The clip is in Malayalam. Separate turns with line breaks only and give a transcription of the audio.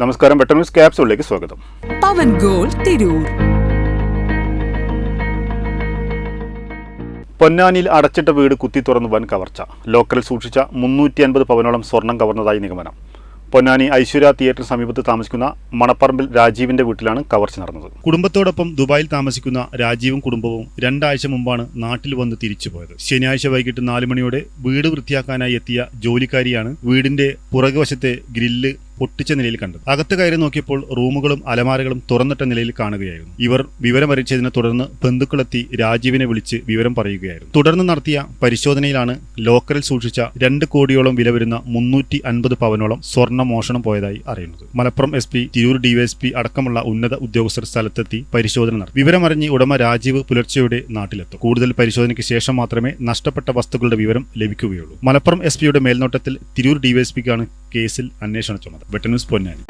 നമസ്കാരം പെട്ടെന്ന് ന്യൂസ് ക്യാപ്സൂളിലേക്ക് സ്വാഗതം.
പവൻ ഗോൾ തിരൂർ.
പൊന്നാനിയിൽ അടച്ചിട്ട വീട് കുത്തി തുറന്ന് വൻ കവർച്ച. ലോക്കൽ സൂക്ഷിച്ച മുന്നൂറ്റി അൻപത് പവനോളം സ്വർണം കവർന്നതായി നിഗമനം. പൊന്നാനി ഐശ്വര്യ തിയേറ്റർ സമീപത്ത് താമസിക്കുന്ന മണപ്പറമ്പിൽ രാജീവിന്റെ വീട്ടിലാണ് കവർച്ച നടന്നത്. കുടുംബത്തോടൊപ്പം ദുബായിൽ താമസിക്കുന്ന രാജീവും കുടുംബവും രണ്ടാഴ്ച മുമ്പാണ് നാട്ടിൽ വന്ന് തിരിച്ചുപോയത് ശനിയാഴ്ച വൈകിട്ട് നാല് മണിയോടെ വീട് വൃത്തിയാക്കാനായി എത്തിയ ജോലിക്കാരിയാണ് വീടിന്റെ പുറകുവശത്തെ ഗ്രില്ല് പൊട്ടിച്ച നിലയിൽ കണ്ടത്. അകത്ത് കയറി നോക്കിയപ്പോൾ റൂമുകളും അലമാരകളും തുറന്നിട്ട നിലയിൽ കാണുകയായിരുന്നു. ഇവർ വിവരമറിയിച്ചതിനെ തുടർന്ന് ബന്ധുക്കളെത്തി രാജീവിനെ വിളിച്ച് വിവരം പറയുകയായിരുന്നു. തുടർന്ന് നടത്തിയ പരിശോധനയിലാണ് ലോക്കറിൽ സൂക്ഷിച്ച രണ്ട് കോടിയോളം വില വരുന്ന മുന്നൂറ്റി അൻപത് പവനോളം സ്വർണ മോഷണം പോയതായി അറിയുന്നത്. Malappuram S P Tirur DYSP അടക്കമുള്ള ഉന്നത ഉദ്യോഗസ്ഥർ സ്ഥലത്തെത്തി പരിശോധന നടത്തി. വിവരമറിഞ്ഞ് ഉടമ രാജീവ് പുലർച്ചെയുടെ നാട്ടിലെത്തും. കൂടുതൽ പരിശോധനയ്ക്ക് ശേഷം മാത്രമേ നഷ്ടപ്പെട്ട വസ്തുക്കളുടെ വിവരം ലഭിക്കുകയുള്ളൂ. മലപ്പുറം എസ് പിയുടെ മേൽനോട്ടത്തിൽ തിരൂർ ഡിവൈഎസ്പിക്കാണ് കേസിൽ അന്വേഷണ ചുമതല. വെട്ടന്യൂസ് പൊന്നാനി.